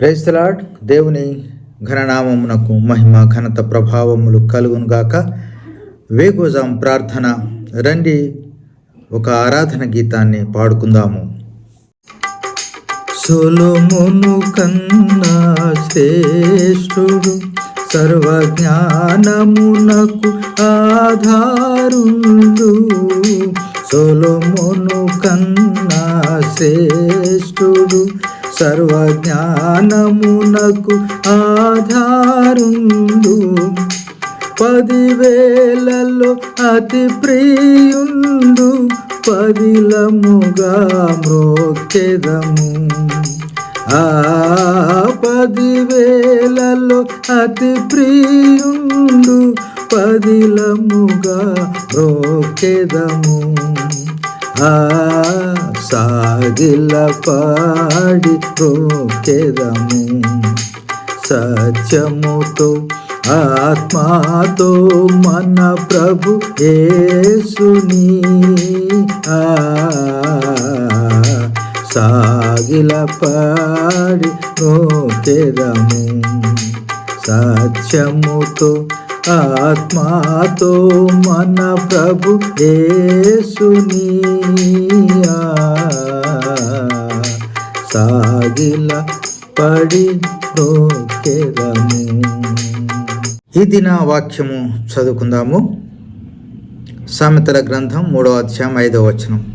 Praise the Lord దేవుని ఘననామమునకు మహిమ ఘనత ప్రభావములు కలుగునుగాక వేగోజాం ప్రార్థన. రండి ఒక ఆరాధన గీతాన్ని పాడుకుందాము. సొలొమోను కన్నా శ్రేష్ఠుడు సర్వజ్ఞానమునకు ఆధారుండు. సొలొమోను కన్నా శ్రేష్ఠుడు సర్వజ్ఞానమునకు ఆధారుండు. పదివేలలో అతి ప్రియుండు పదిలముగా మ్రోకెదము ఆ పదివేలలో అతి ప్రియుండు పదిలముగా రోకెదము. ఆ సాగిల పాడి రోకెదము. సత్యముతో ఆత్మాతో మన ప్రభు ఏసుని ఆ సాగిల పాడి నోకెదము సత్యముతో ఆత్మాతో మన ప్రభు యేసుని సాగిల పడి నోకెదము ఈ దిన వాక్యము చదువుకుందాము. సామెతల గ్రంథం మూడో అధ్యాయం ఐదవ వచనం.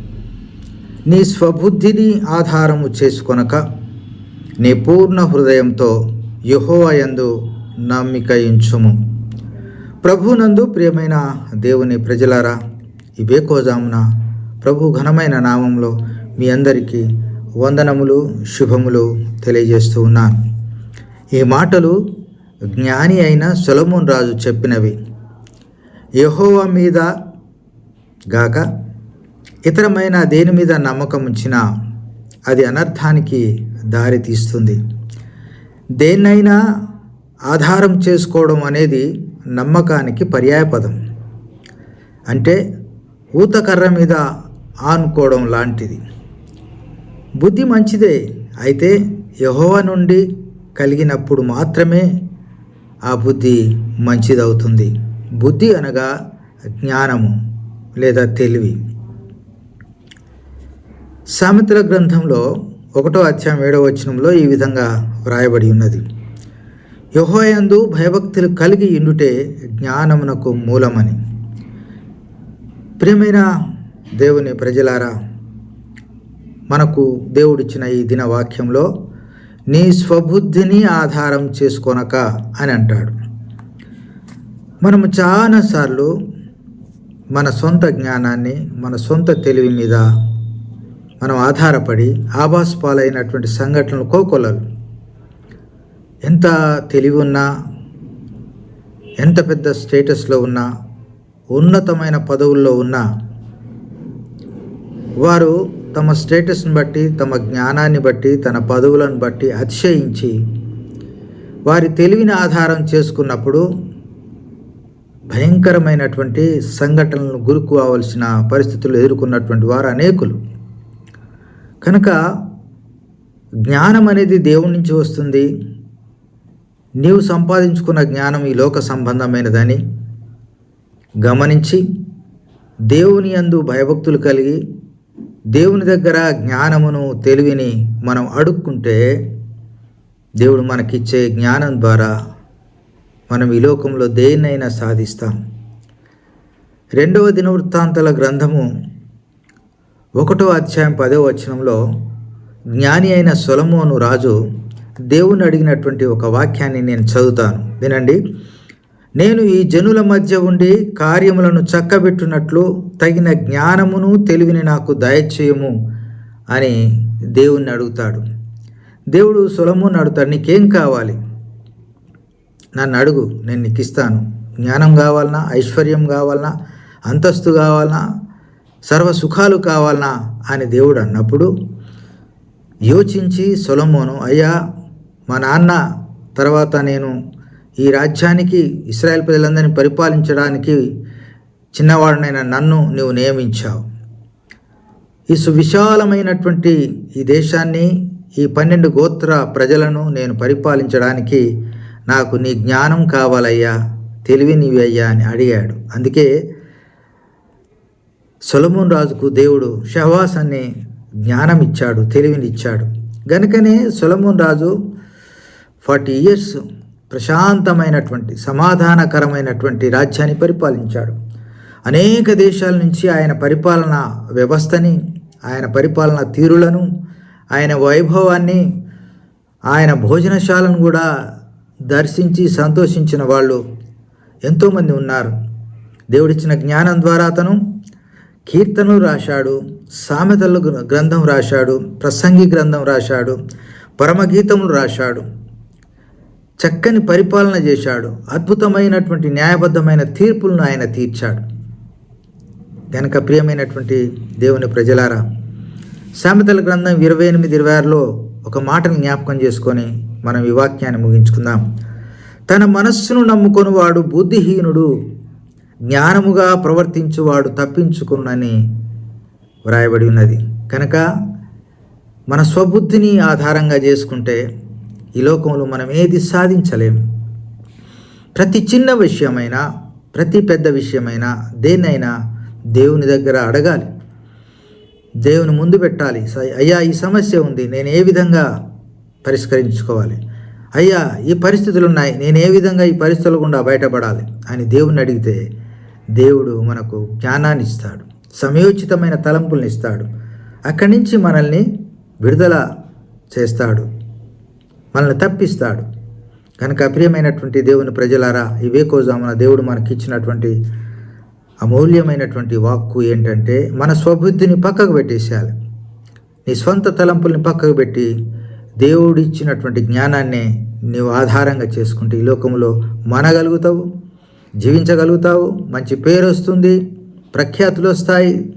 నీ స్వబుద్ధిని ఆధారము చేసుకొనక నీ పూర్ణ హృదయంతో యహోవయందు నమ్మికయించుము ప్రభునందు ప్రియమైన దేవుని ప్రజలారా ఈ బేకోజామున ప్రభు ఘనమైన నామంలో మీ అందరికీ వందనములు శుభములు తెలియజేస్తూ ఉన్నాను. ఈ మాటలు జ్ఞాని అయిన సొలమోన్ రాజు చెప్పినవి. యహోవ మీద గాక ఇతరమైన దేని మీద నమ్మకం ఉంచినా అది అనర్థానికి దారి తీస్తుంది. దేన్నైనా ఆధారం చేసుకోవడం అనేది నమ్మకానికి పర్యాయపదం. అంటే ఊతకర్ర మీద ఆనుకోవడం లాంటిది. బుద్ధి మంచిదే అయితే యహోవ నుండి కలిగినప్పుడు మాత్రమే ఆ బుద్ధి మంచిదవుతుంది. బుద్ధి అనగా జ్ఞానము లేదా తెలివి. సామెతల గ్రంథంలో ఒకటో అధ్యాయం ఏడవ వచనంలో ఈ విధంగా వ్రాయబడి ఉన్నది. యహోయందు భయభక్తులు కలిగి ఇండుటే జ్ఞానమునకు మూలమని. ప్రియమైన దేవుని ప్రజలారా మనకు దేవుడిచ్చిన ఈ దిన వాక్యంలో నీ స్వబుద్ధిని ఆధారం చేసుకొనక అని అంటాడు. మనము చాలాసార్లు మన సొంత జ్ఞానాన్ని మన సొంత తెలివి మీద మనం ఆధారపడి ఆభాస్పాలైనటువంటి సంఘటనలు కోకొలలు ఎంత తెలివి ఉన్నా ఎంత పెద్ద స్టేటస్లో ఉన్నా ఉన్నతమైన పదవుల్లో ఉన్నా వారు తమ స్టేటస్ని బట్టి తమ జ్ఞానాన్ని బట్టి తన పదవులను బట్టి అతిశయించి వారి తెలివిని ఆధారం చేసుకున్నప్పుడు భయంకరమైనటువంటి సంఘటనలను గురుకోవాల్సిన పరిస్థితులు ఎదుర్కొన్నటువంటి వారు అనేకులు. కనుక జ్ఞానం అనేది దేవుడి నుంచి వస్తుంది. నీవు సంపాదించుకున్న జ్ఞానం ఈ లోక సంబంధమైనదని గమనించి దేవుని అందు భయభక్తులు కలిగి దేవుని దగ్గర జ్ఞానమును తెలివిని మనం అడుక్కుంటే దేవుడు మనకిచ్చే జ్ఞానం ద్వారా మనం ఈ లోకంలో దేన్నైనా సాధిస్తాం. రెండవ దినవృత్తాంతాల గ్రంథము ఒకటో అధ్యాయం పదో వచనంలో జ్ఞాని అయిన సొలమోను రాజు దేవుని అడిగినటువంటి ఒక వాక్యాన్ని నేను చదువుతాను. వినండి. నేను ఈ జనుల మధ్య ఉండి కార్యములను చక్కబెట్టునట్లు తగిన జ్ఞానమును తెలివిని నాకు దయచేయము అని దేవుణ్ణి అడుగుతాడు. దేవుడు సొలముని అడుగుతాడు నీకేం కావాలి? నన్ను అడుగు నేను నీకు ఇస్తాను జ్ఞానం కావాలన్నా ఐశ్వర్యం కావాలన్నా అంతస్తు కావాలన్నా సర్వ సుఖాలు అని దేవుడు అన్నప్పుడు యోచించి సొలమోను అయ్యా మా నాన్న తర్వాత నేను ఈ రాజ్యానికి ఇస్రాయేల్ ప్రజలందరినీ పరిపాలించడానికి చిన్నవాడినైన నన్ను నీవు నియమించావు. ఈ సువిశాలమైనటువంటి ఈ దేశాన్ని ఈ పన్నెండు గోత్ర ప్రజలను నేను పరిపాలించడానికి నాకు నీ జ్ఞానం కావాలయ్యా తెలివి నీవి అయ్యా అని అడిగాడు. అందుకే సొలమోన్ రాజుకు దేవుడు షహవాస్ అనే జ్ఞానం ఇచ్చాడు తెలివినిచ్చాడు. గనుకనే సొలమోన్ రాజు ఫార్టీ ఇయర్స్ ప్రశాంతమైనటువంటి సమాధానకరమైనటువంటి రాజ్యాన్ని పరిపాలించాడు. అనేక దేశాల నుంచి ఆయన పరిపాలన వ్యవస్థని ఆయన పరిపాలన తీరులను ఆయన వైభవాన్ని ఆయన భోజనశాలను కూడా దర్శించి సంతోషించిన వాళ్ళు ఎంతోమంది ఉన్నారు. దేవుడిచ్చిన జ్ఞానం ద్వారా అతను కీర్తనలు రాశాడు సామెతలు గ్రంథం రాశాడు ప్రసంగి గ్రంథం రాశాడు పరమగీతములు రాశాడు. చక్కని పరిపాలన చేశాడు. అద్భుతమైనటువంటి న్యాయబద్ధమైన తీర్పులను ఆయన తీర్చాడు. కనుక ప్రియమైనటువంటి దేవుని ప్రజలారా సామెతల గ్రంథం ఇరవై ఎనిమిది ఇరవై ఆరులో ఒక మాటను జ్ఞాపకం చేసుకొని మనం ఈ వాక్యాన్ని ముగించుకుందాం. తన మనస్సును నమ్ముకొని వాడు బుద్ధిహీనుడు జ్ఞానముగా ప్రవర్తించువాడు తప్పించుకున్నని వ్రాయబడి ఉన్నది. కనుక మన స్వబుద్ధిని ఆధారంగా చేసుకుంటే ఈ లోకంలో మనం ఏది సాధించలేము. ప్రతి చిన్న విషయమైనా ప్రతి పెద్ద విషయమైనా దేన్నైనా దేవుని దగ్గర అడగాలి. దేవుని ముందు పెట్టాలి. స- అయ్యా ఈ సమస్య ఉంది నేను ఏ విధంగా పరిష్కరించుకోవాలి? అయ్యా ఈ పరిస్థితులు ఉన్నాయి నేను ఏ విధంగా ఈ పరిస్థితుల గుండా బయటపడాలి? అని దేవుని అడిగితే దేవుడు మనకు జ్ఞానాన్ని ఇస్తాడు సమయోచితమైన తలంపుల్ని ఇస్తాడు. అక్కడి నుంచి మనల్ని విడుదల చేస్తాడు. మనల్ని తప్పిస్తాడు. కనుక ప్రియమైనటువంటి దేవుని ప్రజలారా ఈ వేకోజామున దేవుడు మనకి ఇచ్చినటువంటి అమూల్యమైనటువంటి వాక్కు ఏంటంటే మన స్వబుద్ధిని పక్కకు పెట్టేసేయాలి. నీ స్వంత తలంపుల్ని పక్కకు పెట్టి దేవుడు ఇచ్చినటువంటి జ్ఞానాన్ని నీవు ఆధారంగా చేసుకుంటే ఈ లోకంలో మనగలుగుతావు జీవించగలుగుతావు మంచి పేరు వస్తుంది ప్రఖ్యాతులు వస్తాయి.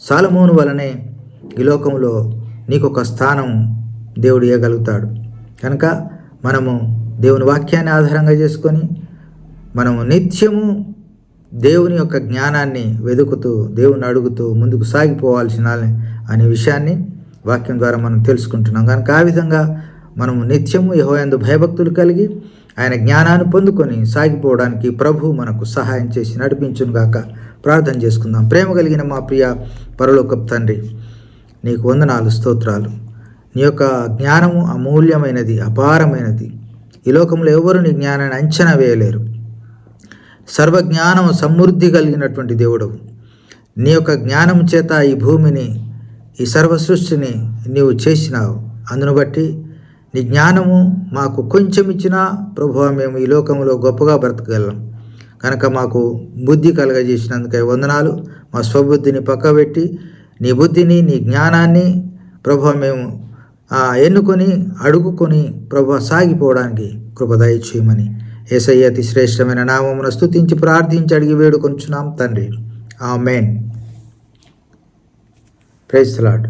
సాలమోను వలనే ఈ లోకంలో నీకు ఒక స్థానం దేవుడు ఇవ్వగలుగుతాడు కనుక మనము దేవుని వాక్యాన్ని ఆధారంగా చేసుకొని మనము నిత్యము దేవుని యొక్క జ్ఞానాన్ని వెతుకుతూ దేవుని అడుగుతూ ముందుకు సాగిపోవాల్సిన అనే విషయాన్ని వాక్యం ద్వారా మనం తెలుసుకుంటున్నాం. కనుక ఆ విధంగా మనము నిత్యము యహోయందు భయభక్తులు కలిగి ఆయన జ్ఞానాన్ని పొందుకొని సాగిపోవడానికి ప్రభు మనకు సహాయం చేసి నడిపించునుగాక ప్రార్థన చేసుకుందాం. ప్రేమ కలిగిన మా ప్రియ పరలోకపు తండ్రి నీకు వందనాలు స్తోత్రాలు. నీ యొక్క జ్ఞానము అమూల్యమైనది అపారమైనది. ఈ లోకంలో ఎవరు నీ జ్ఞానాన్ని అంచనా వేయలేరు. సర్వజ్ఞానము సమృద్ధి కలిగినటువంటి దేవుడవు. నీ యొక్క జ్ఞానం చేత ఈ భూమిని ఈ సర్వ సృష్టిని నీవు చేసినావు. అందును బట్టి నీ జ్ఞానము మాకు కొంచెం ఇచ్చినా ప్రభువా మేము ఈ లోకంలో గొప్పగా బ్రతకగలం. కనుక మాకు బుద్ధి కలగజేసినందుకై వందనాలు. మా స్వబుద్ధిని పక్కబెట్టి నీ బుద్ధిని నీ జ్ఞానాన్ని ప్రభు మేము ఎన్నుకొని అడుగుకొని ప్రభు సాగిపోవడానికి కృపదయ చేయమని. ఏసయ్య అతి శ్రేష్టమైన నామమును స్థుతించి ప్రార్థించి అడిగి వేడుకొంచున్నాం తండ్రి. ఆ మెయిన్ ప్రైజ్ లాడ్